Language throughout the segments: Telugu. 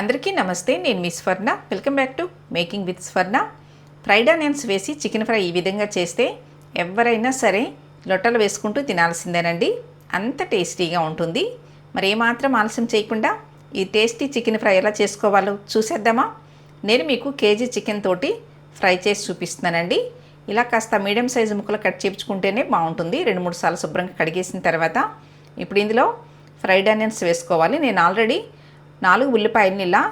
అందరికీ నమస్తే నేను miss Swarna. Welcome back to making with Swarna fried onions వేసి చికెన్ ఫ్రై ఈ విధంగా చేస్తే ఎవరైనా సరే లొట్టలు వేసుకుంటూ తినాల్సిందేనండి. అంత టేస్టీగా ఉంటుంది. మరి ఏమాత్రం ఆలస్యం చేయకుండా ఈ టేస్టీ చికెన్ ఫ్రై ఎలా చేసుకోవాలో చూసేద్దామా? నేను మీకు కేజీ చికెన్ తోటి ఫ్రై చేసి చూపిస్తున్నానండి. ఇలా కాస్త మీడియం సైజు ముక్కలు కట్ చేయించుకుంటేనే బాగుంటుంది. రెండు మూడు సార్లు శుభ్రంగా కడిగేసిన తర్వాత ఇప్పుడు ఇందులో ఫ్రైడ్ ఆనియన్స్ వేసుకోవాలి. నేను ఆల్రెడీ నాలుగు ఉల్లిపాయలని ఇలా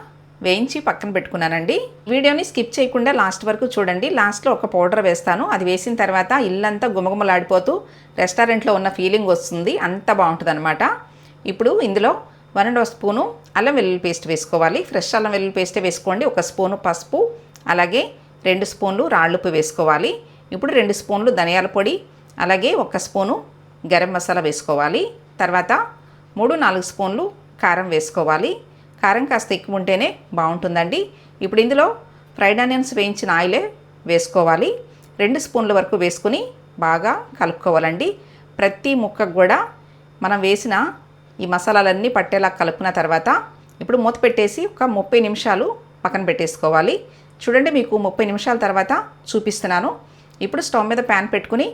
వేయించి పక్కన పెట్టుకున్నానండి. వీడియోని స్కిప్ చేయకుండా లాస్ట్ వరకు చూడండి. లాస్ట్లో ఒక పౌడర్ వేస్తాను. అది వేసిన తర్వాత ఇల్లంతా గుమగుమలాడిపోతూ రెస్టారెంట్లో ఉన్న ఫీలింగ్ వస్తుంది. అంత బాగుంటుంది అనమాట ఇప్పుడు ఇందులో వన్ అండ్ హాఫ్ స్పూను అల్లం వెల్లుల్లి పేస్ట్ వేసుకోవాలి. ఫ్రెష్ అల్లం వెల్లుల్లి పేస్టే వేసుకోండి. ఒక స్పూను పసుపు అలాగే రెండు స్పూన్లు రాళ్ళుప్పు వేసుకోవాలి. ఇప్పుడు రెండు స్పూన్లు ధనియాల పొడి అలాగే ఒక స్పూను గరం మసాలా వేసుకోవాలి. తర్వాత మూడు నాలుగు స్పూన్లు కారం వేసుకోవాలి. కారం కాస్త ఎక్కువ ఉంటేనే బాగుంటుందండి ఇప్పుడు ఇందులో ఫ్రైడ్ ఆనియన్స్ వేయించిన ఆయిలే వేసుకోవాలి. రెండు స్పూన్ల వరకు వేసుకుని బాగా కలుపుకోవాలండి. ప్రతి ముక్కకు కూడా మనం వేసిన ఈ మసాలాలన్నీ పట్టేలా కలుపుకున్న తర్వాత ఇప్పుడు మూత పెట్టేసి ఒక ముప్పై నిమిషాలు పక్కన పెట్టేసుకోవాలి. చూడండి మీకు ముప్పై నిమిషాల తర్వాత చూపిస్తున్నాను. ఇప్పుడు స్టవ్ మీద ప్యాన్ పెట్టుకుని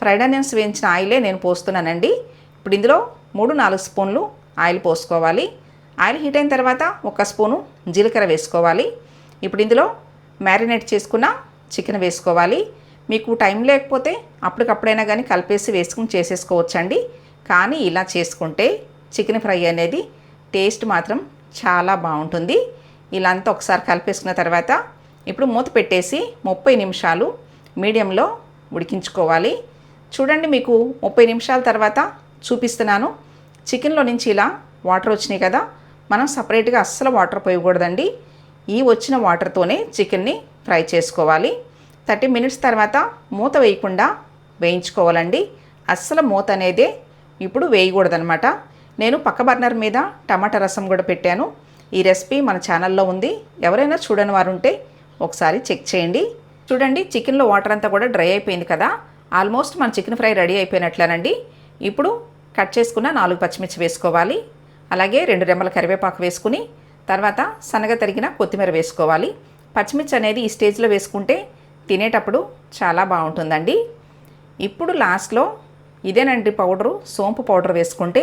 ఫ్రైడ్ ఆనియన్స్ వేయించిన ఆయిలే నేను పోస్తున్నానండి. ఇప్పుడు ఇందులో మూడు నాలుగు స్పూన్లు ఆయిల్ పోసుకోవాలి. ఆయిల్ హీట్ అయిన తర్వాత ఒక స్పూను జీలకర్ర వేసుకోవాలి. ఇప్పుడు ఇందులో మ్యారినేట్ చేసుకున్న చికెన్ వేసుకోవాలి. మీకు టైం లేకపోతే అప్పటికప్పుడైనా కానీ కలిపేసి వేసుకుని చేసేసుకోవచ్చండి. కానీ ఇలా చేసుకుంటే చికెన్ ఫ్రై అనేది టేస్ట్ మాత్రం చాలా బాగుంటుంది. ఇలా అంతా ఒకసారి కలిపేసుకున్న తర్వాత ఇప్పుడు మూత పెట్టేసి ముప్పై నిమిషాలు మీడియంలో ఉడికించుకోవాలి. చూడండి మీకు ముప్పై నిమిషాల తర్వాత చూపిస్తున్నాను. చికెన్లో నుంచి ఇలా వాటర్ వచ్చినాయి కదా మనం సపరేట్గా అస్సలు వాటర్ పోయకూడదండి. ఈ వచ్చిన వాటర్తోనే చికెన్ని ఫ్రై చేసుకోవాలి. థర్టీ మినిట్స్ తర్వాత మూత వేయకుండా వేయించుకోవాలండి. అస్సలు మూత అనేది ఇప్పుడు వేయకూడదనమాట నేను పక్క బర్నర్ మీద టమాటా రసం కూడా పెట్టాను. ఈ రెసిపీ మన ఛానల్లో ఉంది. ఎవరైనా చూడని వారు ఉంటే ఒకసారి చెక్ చేయండి. చూడండి చికెన్లో వాటర్ అంతా కూడా డ్రై అయిపోయింది కదా. ఆల్మోస్ట్ మన చికెన్ ఫ్రై రెడీ అయిపోయినట్లేనండి. ఇప్పుడు కట్ చేసుకున్న నాలుగు పచ్చిమిర్చి వేసుకోవాలి. అలాగే రెండు రెమ్మల కరివేపాకు వేసుకుని తర్వాత సన్నగా తరిగిన కొత్తిమీర వేసుకోవాలి. పచ్చిమిర్చి అనేది ఈ స్టేజ్లో వేసుకుంటే తినేటప్పుడు చాలా బాగుంటుందండి. ఇప్పుడు లాస్ట్లో ఇదేనండి పౌడరు సోంపు పౌడర్ వేసుకుంటే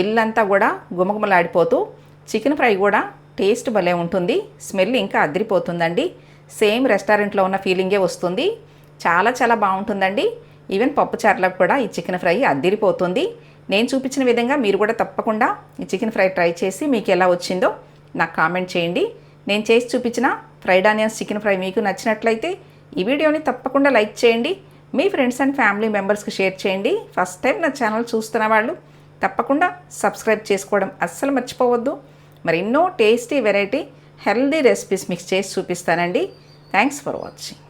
ఇల్లంతా కూడా గుమగుమలాడిపోతూ చికెన్ ఫ్రై కూడా టేస్ట్ భలే ఉంటుంది. స్మెల్ ఇంకా అదిరిపోతుందండి. సేమ్ రెస్టారెంట్లో ఉన్న ఫీలింగే వస్తుంది. చాలా చాలా బాగుంటుందండి. ఈవెన్ పప్పుచారులకు కూడా ఈ చికెన్ ఫ్రై అద్దిరిపోతుంది నేను చూపించిన విధంగా మీరు కూడా తప్పకుండా ఈ చికెన్ ఫ్రై ట్రై చేసి మీకు ఎలా వచ్చిందో నాకు కామెంట్ చేయండి. నేను చేసి చూపించిన ఫ్రైడ్ ఆనియన్స్ చికెన్ ఫ్రై మీకు నచ్చినట్లయితే ఈ వీడియోని తప్పకుండా లైక్ చేయండి. మీ ఫ్రెండ్స్ అండ్ ఫ్యామిలీ మెంబర్స్కి షేర్ చేయండి. ఫస్ట్ టైం నా ఛానల్ చూస్తున్న వాళ్ళు తప్పకుండా సబ్స్క్రైబ్ చేసుకోవడం అస్సలు మర్చిపోవద్దు. మరి ఎన్నో tasty variety healthy recipes mix చేసి చూపిస్తానండి. Thanks for watching.